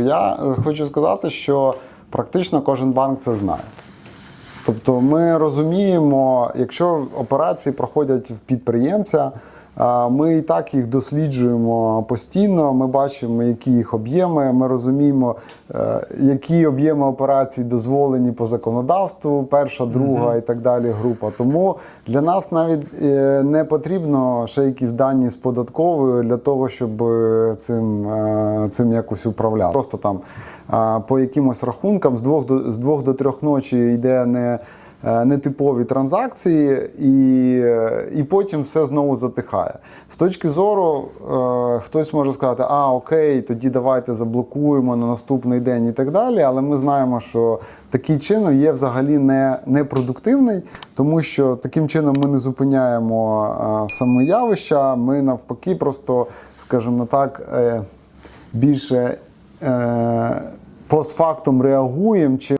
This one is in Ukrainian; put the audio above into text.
Я е, хочу сказати, що практично кожен банк це знає. Тобто ми розуміємо, якщо операції проходять в підприємця, ми і так їх досліджуємо постійно. Ми бачимо, які їх об'єми. Ми розуміємо, е, які об'єми операцій дозволені по законодавству, перша, друга і так далі група. Тому для нас навіть е, не потрібно ще якісь дані з податковою для того, щоб е, цим, цим якось управляти. Просто там по якимось рахункам з двох до з двох до трьох ночі йде не. Е, Нетипові транзакції, і, і потім все знову затихає. З точки зору, е, хтось може сказати, а окей, тоді давайте заблокуємо на наступний день і так далі. Але ми знаємо, що такий чином є взагалі не, непродуктивний, тому що таким чином ми не зупиняємо е, саме явища, ми навпаки, просто, скажімо так, більше постфактум реагуємо. чи